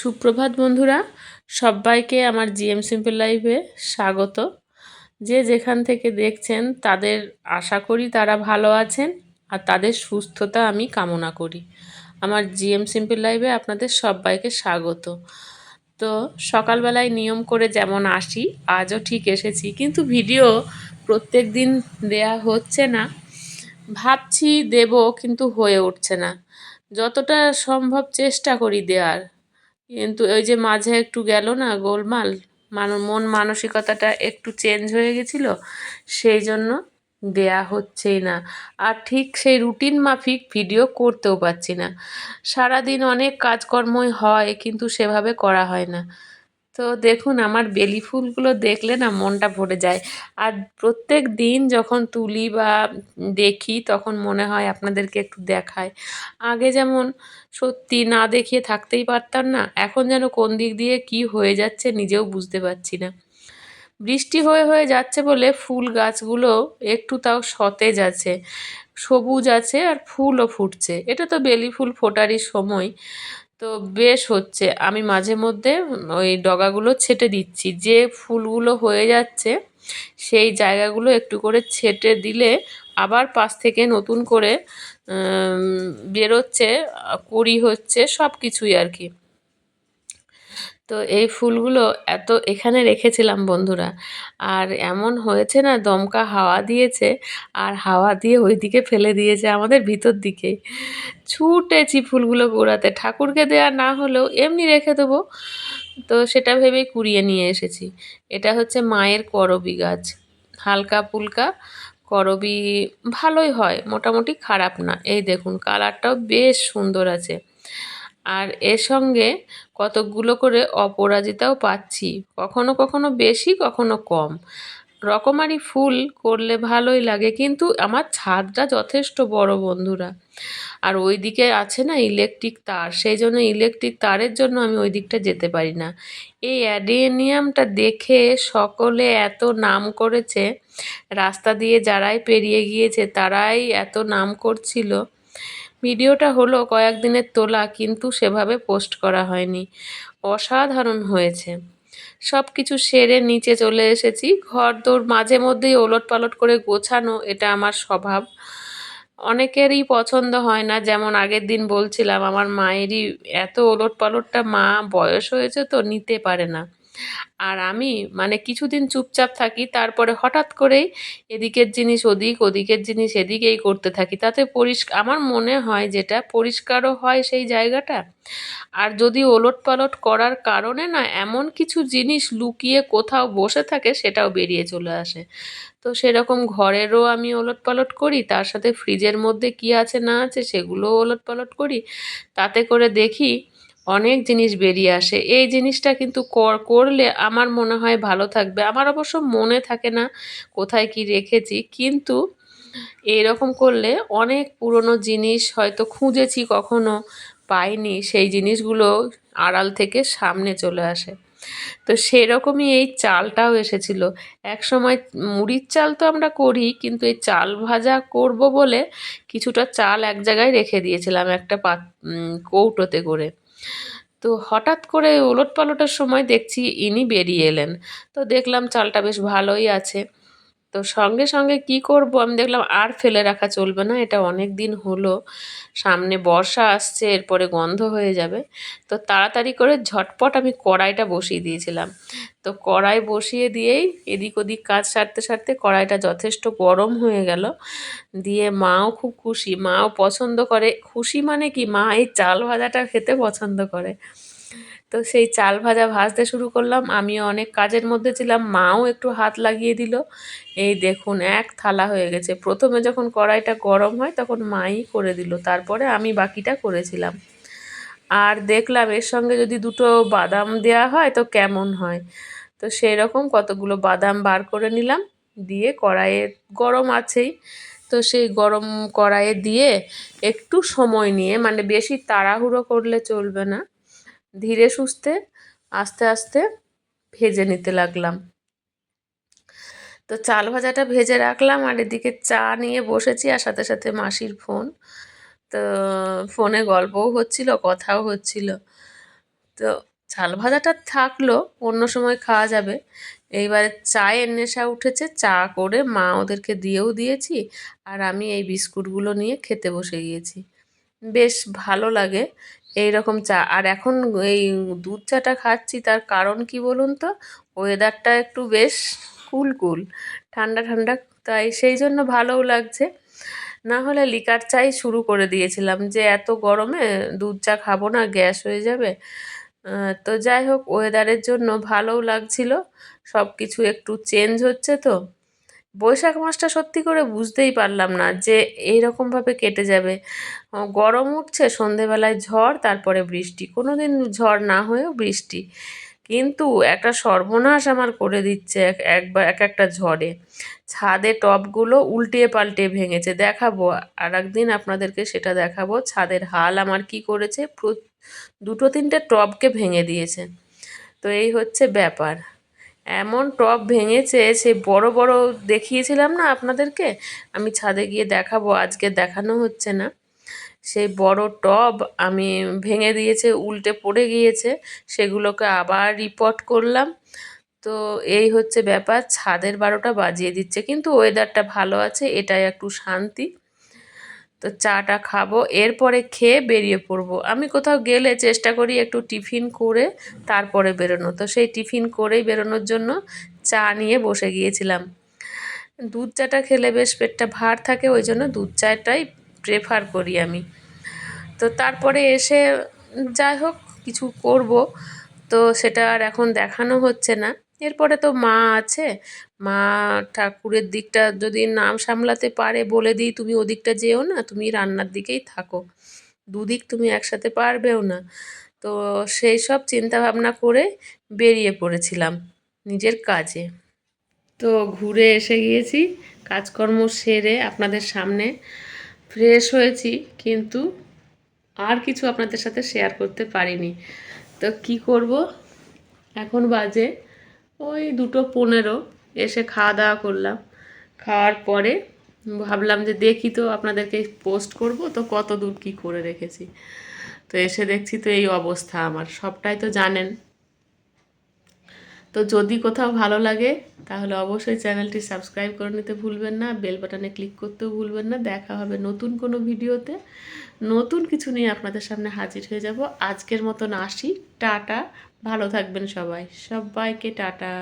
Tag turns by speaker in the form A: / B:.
A: সুপ্রভাত বন্ধুরা, সবাইকে আমার জিএম সিম্পল লাইফে স্বাগত। যে যেখান থেকে দেখছেন, তাদের আশা করি তারা ভালো আছেন আর তাদের সুস্থতা আমি কামনা করি। আমার জিএম সিম্পল লাইফে আপনাদের সবাইকে স্বাগত। তো সকালবেলায় নিয়ম করে যেমন আসি, আজও ঠিক এসেছি। কিন্তু ভিডিও প্রত্যেক দিন দেয়া হচ্ছে না। ভাবছি দেব, কিন্তু হয়ে উঠছে না। যতটা সম্ভব চেষ্টা করি দেওয়ার। কিন্তু ওই যে মাঝে একটু গেল না গোলমাল, মান, মন মানসিকতাটা একটু চেঞ্জ হয়ে গেছিল, সেই জন্য দেয়া হচ্ছেই না। আর ঠিক সেই রুটিন মাফিক ভিডিও করতেও পারছি না। সারাদিন অনেক কাজকর্মই হয় কিন্তু সেভাবে করা হয় না। তো দেখুন, আমার বেলি ফুলগুলো দেখলে না মনটা ভরে যায়। আর প্রত্যেক দিন যখন তুলি বা দেখি, তখন মনে হয় আপনাদেরকে একটু দেখায় আগে যেমন সত্যি না দেখিয়ে থাকতেই পারতাম না, এখন যেন কোন দিক দিয়ে কি হয়ে যাচ্ছে নিজেও বুঝতে পারছি না। বৃষ্টি হয়ে হয়ে যাচ্ছে বলে ফুল গাছগুলো একটু তাও সতেজ আছে, সবুজ আছে আর ফুলও ফুটছে। এটা তো বেলি ফুল ফোটারই সময়। তো বেশ হচ্ছে। আমি মাঝে মধ্যে ওই ডগাগুলো ছেটে দিচ্ছি। যে ফুলগুলো হয়ে যাচ্ছে, সেই জায়গাগুলো একটু করে ছেটে দিলে আবার পাশ থেকে নতুন করে বেরোচ্ছে কুড়ি হচ্ছে সব কিছুই আর কি। তো এই ফুলগুলো এত এখানে রেখেছিলাম বন্ধুরা। আর এমন হয়েছে না, দমকা হাওয়া দিয়েছে আর হাওয়া দিয়ে ওই দিকে ফেলে দিয়েছে আমাদের ভিতর দিকে। ছুটেছি ফুলগুলো গোড়াতে, ঠাকুরকে দেওয়া না হলেও এমনি রেখে দেবো। তো সেটা ভেবেই কুড়িয়ে নিয়ে এসেছি। এটা হচ্ছে মায়ের করবি গাছ। হালকা ফুলকা করবি ভালোই হয়, মোটামুটি খারাপ না। এই দেখুন, কালারটাও বেশ সুন্দর আছে। আর এর সঙ্গে কতকগুলো করে অপরাজিতাও পাচ্ছি। কখনো কখনো বেশি, কখনো কম। রকমারি ফুল করলে ভালোই লাগে, কিন্তু আমার ছাদটা যথেষ্ট বড় বন্ধুরা। আর ওই দিকে আছে না ইলেকট্রিক তার, সেই জন্য ইলেকট্রিক তারের জন্য আমি ওই দিকটা যেতে পারি না। এই অ্যাডেনিয়ামটা দেখে সকলে এত নাম করেছে, রাস্তা দিয়ে যারাই পেরিয়ে গিয়েছে তারাই এত নাম করছিল। ভিডিওটা হলো কয়েকদিনের তোলা, কিন্তু সেভাবে পোস্ট করা হয়নি। অসাধারণ হয়েছে। সব কিছু সেরে নিচে চলে এসেছি। ঘর দৌড় মাঝে মধ্যেই ওলট পালট করে গোছানো, এটা আমার স্বভাব। অনেকেরই পছন্দ হয় না, যেমন আগের দিন বলছিলাম, আমার মায়েরই এত ওলট পালটটা মা বয়স হয়েছে তো নিতে পারে না। আর আমি মানে কিছুদিন চুপচাপ থাকি, তারপরে হঠাৎ করেই এদিকের জিনিস ওদিক, ওদিকের জিনিস এদিক এই করতে থাকি। তাতে পরিষ্কার আমার মনে হয় যেটা, পরিষ্কারও হয় সেই জায়গাটা। আর যদি ওলট পালট করার কারণে না এমন কিছু জিনিস লুকিয়ে কোথাও বসে থাকে, সেটাও বেরিয়ে চলে আসে। তো সেরকম ঘরেরও আমি ওলট পালট করি, তার সাথে ফ্রিজের মধ্যে কি আছে না আছে সেগুলোও ওলট পালট করি। তাতে করে দেখি অনেক জিনিস বেরিয়ে আসে। এই জিনিসটা কিন্তু কর, করলে আমার মনে হয় ভালো থাকবে। আমার অবশ্য মনে থাকে না কোথায় কি রেখেছি, কিন্তু এরকম করলে অনেক পুরনো জিনিস হয়তো খুঁজেছি কখনো পাইনি, সেই জিনিসগুলো আড়াল থেকে সামনে চলে আসে। তো সেরকমই এই চালটাও এসেছিল। এক সময় মুড়ির চাল তো আমরা করি, কিন্তু এই চাল ভাজা করব বলে কিছুটা চাল এক জায়গায় রেখে দিয়েছিলাম একটা পাত কৌটোতে করে। তো হঠাৎ করে ওলট পালটের সময় দেখছি ইনি বেরিয়ে এলেন। তো দেখলাম চালটা বেশ ভালোই আছে। তো সঙ্গে সঙ্গে কি করব? আমি দেখলাম আর ফেলে রাখা চলবে না, এটা অনেক দিন হলো। সামনে বর্ষা আসছে, এরপরে গন্ধ হয়ে যাবে। তো তাড়াতাড়ি করে ঝটপট আমি কড়াইটা বসিয়ে দিয়েছিলাম। তো কড়াই বসিয়ে দিয়েই এদিক ওদিক কাজ সারতে সারতে কড়াইটা যথেষ্ট গরম হয়ে গেল। দিয়ে মাও খুব খুশি, মাও পছন্দ করে। খুশি মানে কি? মা এই চাল ভাজাটা খেতে পছন্দ করে। তো সেই চাল ভাজা ভাজতে শুরু করলাম। আমিও অনেক কাজের মধ্যে ছিলাম, মাও একটু হাত লাগিয়ে দিল। এই দেখুন, এক থালা হয়ে গেছে। প্রথমে যখন কড়াইটা গরম হয়, তখন মাই করে দিল। তারপরে আমি বাকিটা করেছিলাম। আর দেখলাম, এর সঙ্গে যদি দুটো বাদাম দেওয়া হয়, তো কেমন হয়? তো সেই রকম কতগুলো বাদাম বার করে নিলাম। দিয়ে কড়াইয়ে গরম আছেই। তো সেই গরম কড়াইয়ে দিয়ে একটু সময় নিয়ে মানে বেশি তাড়াহুড়ো করলে চলবে না। ধীরে সুস্থে আস্তে আস্তে ভেজে নিতে লাগলাম। তো চাল ভাজাটা ভেজে রাখলাম আর এদিকে চা নিয়ে বসেছি আর সাথে সাথে মাসির ফোন। তো ফোনে গল্পও হচ্ছিল, কথাও হচ্ছিল। তো চাল ভাজাটা থাকল, অন্য সময় খাওয়া যাবে। এইবারে চায়ের নেশা উঠেছে, চা করে মা ওদেরকে দিয়েও দিয়েছি আর আমি এই বিস্কুটগুলো নিয়ে খেতে বসে গিয়েছি। বেশ ভালো লাগে এই রকম চা। আর এখন এই দুধ চাটা খাচ্ছি, তার কারণ কি বলুন তো? ওয়েদারটা একটু বেশ কুল কুল ঠান্ডা ঠান্ডা, তাই সেই জন্য ভালোও লাগছে। না হলে লিকার চাই শুরু করে দিয়েছিলাম যে এত গরমে দুধ চা খাব না, গ্যাস হয়ে যাবে। তো যাই হোক ওয়েদারের জন্য ভালোও লাগছিল সব কিছু একটু চেঞ্জ হচ্ছে তো। বৈশাখ মাসটা সত্যি করে বুঝতেই পারলাম না যে এইরকমভাবে কেটে যাবে। গরম উঠছে, সন্ধেবেলায় ঝড়, তারপরে বৃষ্টি। কোনো দিন ঝড় না হয়েও বৃষ্টি। কিন্তু একটা সর্বনাশ আমার করে দিচ্ছে এক একবার এক একটা ঝড়ে। ছাদে টবগুলো উল্টিয়ে পাল্টে ভেঙেছে। দেখাবো আর একদিন আপনাদেরকে সেটা দেখাবো। ছাদের হাল আমার কি করেছে? দুটো তিনটে টবকে ভেঙে দিয়েছে। তো এই হচ্ছে ব্যাপার। এমন টব ভেঙেছে সে বড় বড় দেখিয়েছিলাম না আপনাদেরকে? আমি ছাদে গিয়ে দেখাবো, আজকে দেখানো হচ্ছে না। সেই বড় টব আমি ভেঙে দিয়েছে, উল্টে পড়ে গিয়েছে, সেগুলোকে আবার রিপোর্ট করলাম। তো এই হচ্ছে ব্যাপার, ছাদের বারোটা বাজিয়ে দিচ্ছে, কিন্তু ওয়েদারটা ভালো আছে, এটাই একটু শান্তি। তো চাটা খাব, এরপরে খেয়ে বেরিয়ে পড়ব। আমি কোথাও গেলে চেষ্টা করি একটু টিফিন করে তারপরে বেরোনো। তো সেই টিফিন করেই বেরোনোর জন্য চা নিয়ে বসে গিয়েছিলাম। দুধ চাটা খেলে বেশ পেটটা ভার থাকে, ওই জন্য দুধ চাটাই প্রেফার করি আমি। তো তারপরে এসে যাই হোক, কিছু করব। তো সেটা আর এখন দেখানো হচ্ছে না। এরপরে তো মা আছে মা ঠাকুরের দিকটা যদি নাম সামলাতে পারে বলে দিই, তুমি ওদিকটা যেও না, তুমি রান্নার দিকেই থাকো। দুদিক তুমি একসাথে পারবেও না। তো সেই সব চিন্তা ভাবনা করে বেরিয়ে পড়েছিলাম নিজের কাজে। তো ঘুরে এসে গিয়েছি, কাজকর্ম সেরে আপনাদের সামনে ফ্রেশ হয়েছি, কিন্তু আর কিছু আপনাদের সাথে শেয়ার করতে পারিনি। তো কি করব? এখন বাজে ওই দুটো পনেরো। এসে খাওয়া দাওয়া করলাম। খাওয়ার পরে ভাবলাম যে দেখি তো আপনাদেরকে পোস্ট করব, তো কত দূর কী করে রেখেছি। তো এসে দেখছি তো এই অবস্থা আমার, সবটাই তো জানেন। তো যদি কোথাও ভালো লাগে, তাহলে অবশ্যই চ্যানেলটি সাবস্ক্রাইব করে নিতে ভুলবেন না, বেল বাটনে ক্লিক করতেও ভুলবেন না। দেখা হবে নতুন কোনো ভিডিওতে। নতুন কিছু নিয়ে আপনাদের সামনে হাজির হয়ে যাব। আজকের মতন আসি। টাটা। ভালো থাকবেন সবাই। সবাইকে টাটা।